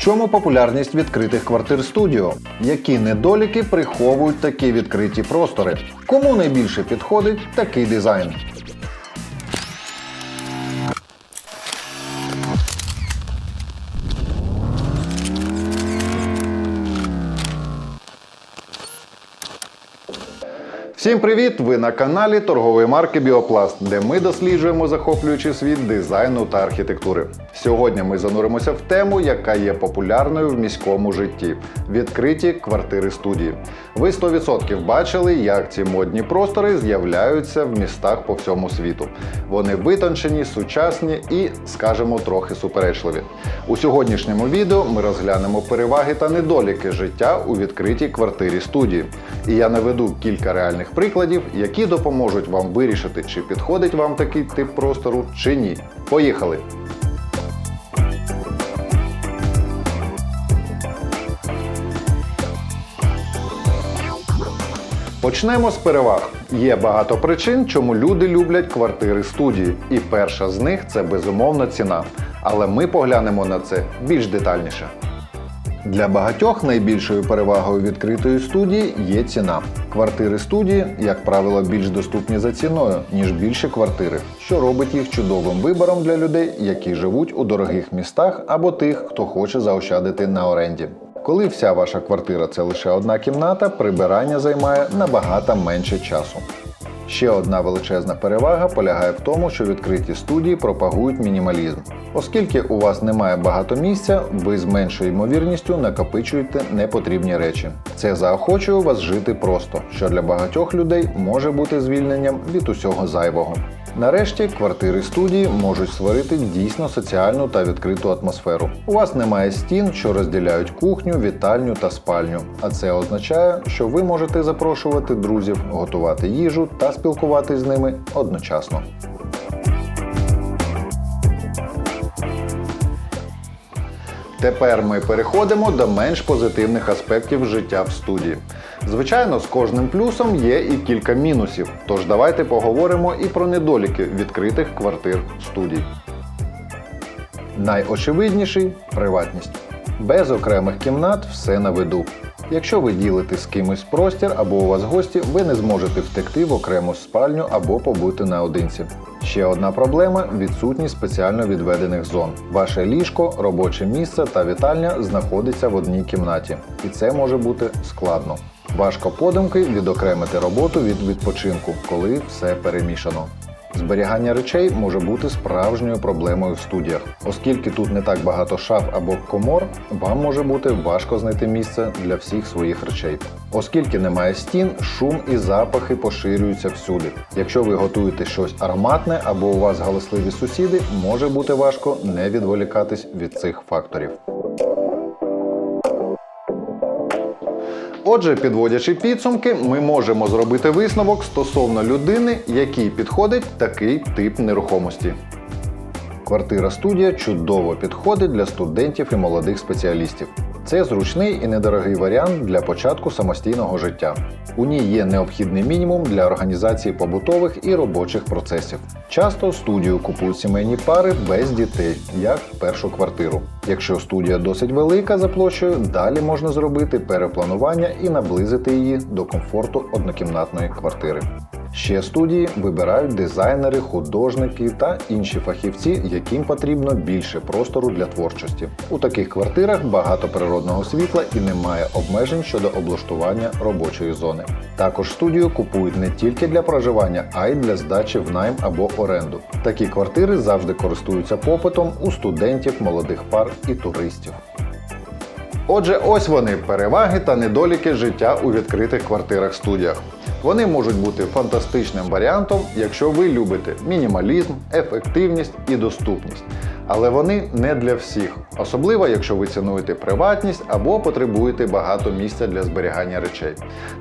чому популярність відкритих квартир студіо? Які недоліки приховують такі відкриті простори? Кому найбільше підходить такий дизайн? Всім привіт! Ви на каналі торгової марки Біопласт, де ми досліджуємо захоплюючий світ дизайну та архітектури. Сьогодні ми зануримося в тему, яка є популярною в міському житті відкриті квартири студії. Ви 100% бачили, як ці модні простори з'являються в містах по всьому світу. Вони витончені, сучасні і, скажімо, трохи суперечливі. У сьогоднішньому відео ми розглянемо переваги та недоліки життя у відкритій квартирі студії. І я наведу кілька реальних прикладів, які допоможуть вам вирішити, чи підходить вам такий тип простору, чи ні. Поїхали! Почнемо з переваг. Є багато причин, чому люди люблять квартири студії. І перша з них це безумовно ціна. Але ми поглянемо на це більш детальніше. Для багатьох найбільшою перевагою відкритої студії є ціна. Квартири студії, як правило, більш доступні за ціною, ніж більші квартири, що робить їх чудовим вибором для людей, які живуть у дорогих містах або тих, хто хоче заощадити на оренді. Коли вся ваша квартира це лише одна кімната, прибирання займає набагато менше часу. Ще одна величезна перевага полягає в тому, що відкриті студії пропагують мінімалізм. Оскільки у вас немає багато місця, ви з меншою ймовірністю накопичуєте непотрібні речі. Це заохочує вас жити просто, що для багатьох людей може бути звільненням від усього зайвого. Нарешті квартири студії можуть створити дійсно соціальну та відкриту атмосферу. У вас немає стін, що розділяють кухню, вітальню та спальню. А це означає, що ви можете запрошувати друзів, готувати їжу та спілкуватись з ними одночасно. Тепер ми переходимо до менш позитивних аспектів життя в студії. Звичайно, з кожним плюсом є і кілька мінусів, тож давайте поговоримо і про недоліки відкритих квартир студій. Найочевидніший приватність. Без окремих кімнат все на виду. Якщо ви ділите з кимось простір або у вас гості, ви не зможете втекти в окрему спальню або побути наодинці. Ще одна проблема відсутність спеціально відведених зон. Ваше ліжко, робоче місце та вітальня знаходиться в одній кімнаті, і це може бути складно. Важко подумки відокремити роботу від відпочинку, коли все перемішано. Зберігання речей може бути справжньою проблемою в студіях, оскільки тут не так багато шаф або комор, вам може бути важко знайти місце для всіх своїх речей. Оскільки немає стін, шум і запахи поширюються всюди. Якщо ви готуєте щось ароматне або у вас галасливі сусіди, може бути важко не відволікатись від цих факторів. Отже, підводячи підсумки, ми можемо зробити висновок стосовно людини, якій підходить такий тип нерухомості. Квартира студія чудово підходить для студентів і молодих спеціалістів. Це зручний і недорогий варіант для початку самостійного життя. У ній є необхідний мінімум для організації побутових і робочих процесів. Часто студію купують сімейні пари без дітей, як першу квартиру. Якщо студія досить велика за площею, далі можна зробити перепланування і наблизити її до комфорту однокімнатної квартири. Ще студії вибирають дизайнери, художники та інші фахівці, яким потрібно більше простору для творчості. У таких квартирах багато природного світла і немає обмежень щодо облаштування робочої зони. Також студію купують не тільки для проживання, а й для здачі в найм або оренду. Такі квартири завжди користуються попитом у студентів, молодих пар і туристів. Отже, ось вони переваги та недоліки життя у відкритих квартирах-студіях. Вони можуть бути фантастичним варіантом, якщо ви любите мінімалізм, ефективність і доступність. Але вони не для всіх, особливо якщо ви цінуєте приватність або потребуєте багато місця для зберігання речей.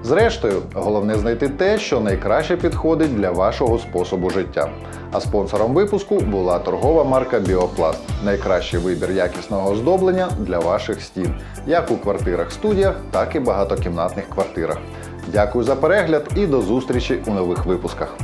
Зрештою, головне знайти те, що найкраще підходить для вашого способу життя. А спонсором випуску була торгова марка Біопласт найкращий вибір якісного оздоблення для ваших стін, як у квартирах-студіях, так і багатокімнатних квартирах. Дякую за перегляд і до зустрічі у нових випусках.